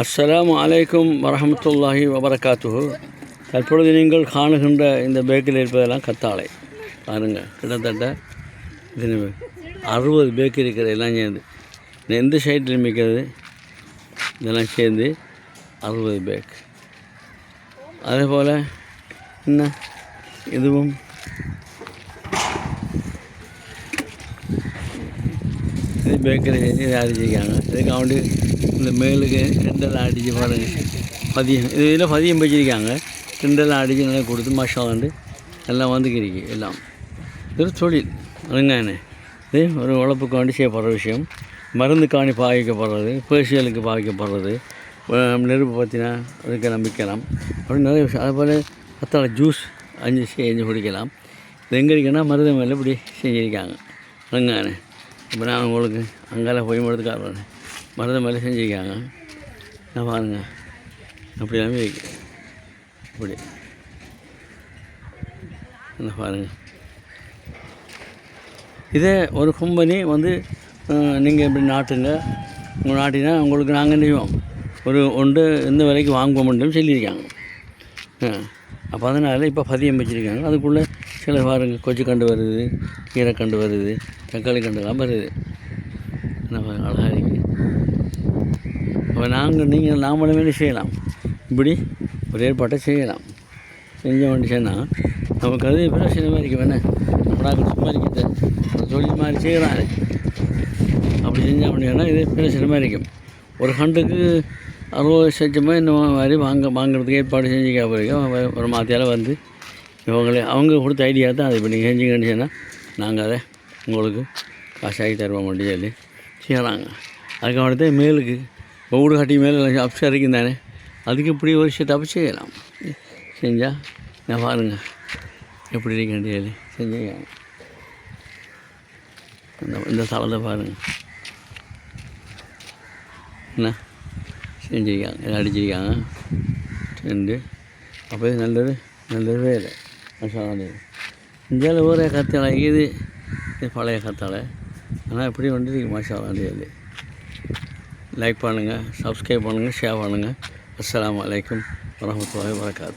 அஸ்லாம் அலைக்கும் வரமத்துல்லாஹி வபரகாத்து தற்பொழுது நீங்கள் காணுகின்ற இந்த பேக்கில் இருப்பதெல்லாம் கத்தாழை. பாருங்கள் கிட்டத்தட்ட இது அறுபது பேக் இருக்கிற எல்லாம் சேர்ந்து. எந்த சைட்டில் மிக்கிறது? இதெல்லாம் சேர்ந்து அறுபது பேக். அதே போல் என்ன? இதுவும் இது பேக்கரி செஞ்சு இதை அடிச்சிருக்காங்க இதுக்கு அவண்டு இந்த மேலுக்கு ரெண்டெல்லாம் அடித்து பாருங்க. பதியம் இது இதில் பதியம் வச்சிருக்காங்க. ரெண்டெல்லாம் அடித்து நல்லா கொடுத்து மஷா வந்து எல்லாம் வந்துக்கிருக்கு எல்லாம். இது ஒரு தொழில் அதுங்கண்ணே இது ஒரு உழப்புக்காண்டி செய்யப்படுற விஷயம். மருந்து காணி பாவிக்கப்படுறது பேசியலுக்கு பாவிக்கப்படுறது. நெருப்பு பற்றினா அதுக்கு நம்பிக்கலாம். அப்படி நிறைய விஷயம். அதுபோல் அத்தால ஜூஸ் அஞ்சு செஞ்சு குடிக்கலாம். இது எங்கே இருக்குன்னா மருத மேலே இப்படி செஞ்சுருக்காங்க. அதுங்கண்ணே இப்போ நான் உங்களுக்கு அங்கெல்லாம் போய் மருந்து காட்டுறேன் மருத மேலே செஞ்சுருக்காங்க. நான் பாருங்க. அப்படி எல்லாமே இப்படி பாருங்க. இதே ஒரு கம்பெனி வந்து நீங்கள் இப்படி நாட்டுங்க. உங்கள் நாட்டினா உங்களுக்கு நாங்கள் செய்வோம்? ஒரு ஒன்று எந்த விலைக்கு வாங்குவோம்னு சொல்லியிருக்காங்க. அப்போ அதனால் இப்போ பதியம் வச்சுருக்காங்க. அதுக்குள்ளே சில பாருங்கள் கொச்சு கண்டு வருது கண்டு வருது தக்காளி கண்டுலாம் வருது. என்ன அழகாக இருக்குது நாங்கள் நீங்கள் நாமளும் வேண்டி செய்யலாம். இப்படி ஒரு ஏற்பாட்டை செய்யலாம். செஞ்ச வேண்டிச்சுன்னா நமக்கு அது பிரச்சனை இருக்கு வேணே நம்மளாக சும்மா இருக்கிறது. ஒரு தொழில் மாதிரி செய்யலாம் அப்படி செஞ்சோம் அப்படின்னா இது பிரச்சனை இருக்கும். ஒரு ஹண்டுக்கு அறுபது லட்சமா இந்த மாதிரி வாங்க வாங்குறதுக்கு ஏற்பாடு செஞ்சுக்க பிறகு ஒரு மாத்தியால் வந்து இவங்களே அவங்க கொடுத்த ஐடியா தான் அது. இப்போ நீங்கள் செஞ்சீங்கன்னு சொன்னால் நாங்கள் அதை உங்களுக்கு காசாகி தருவோம் அப்படின்னு சொல்லி செய்கிறாங்க அதுக்கு அடுத்து மேலுக்கு வீடு கட்டி மேலே அப்சா இருக்கும் தானே அதுக்கு இப்படி ஒரு செட்டப் செய்யலாம். செஞ்சால் நான் பாருங்கள் எப்படி இருக்கேன் சொல்லி செஞ்சுக்காங்க இந்த இந்த தளத்தை பாருங்கள் என்ன? செஞ்சுருக்காங்க எல்லாம் அடிச்சிருக்காங்க செஞ்சு அப்போ இது நல்லது நல்லது வேலை. மசாலா இந்தியாவில் ஊரே கத்தாழை இது பழைய கத்தலை ஆனால் இப்படி வந்துருக்கு மசாலா சொல்லி லைக் பண்ணுங்கள் சப்ஸ்கிரைப் பண்ணுங்கள் ஷேர் பண்ணுங்கள் அஸ்லாம் வலைக்கம் வரமத்துல வரகாத்து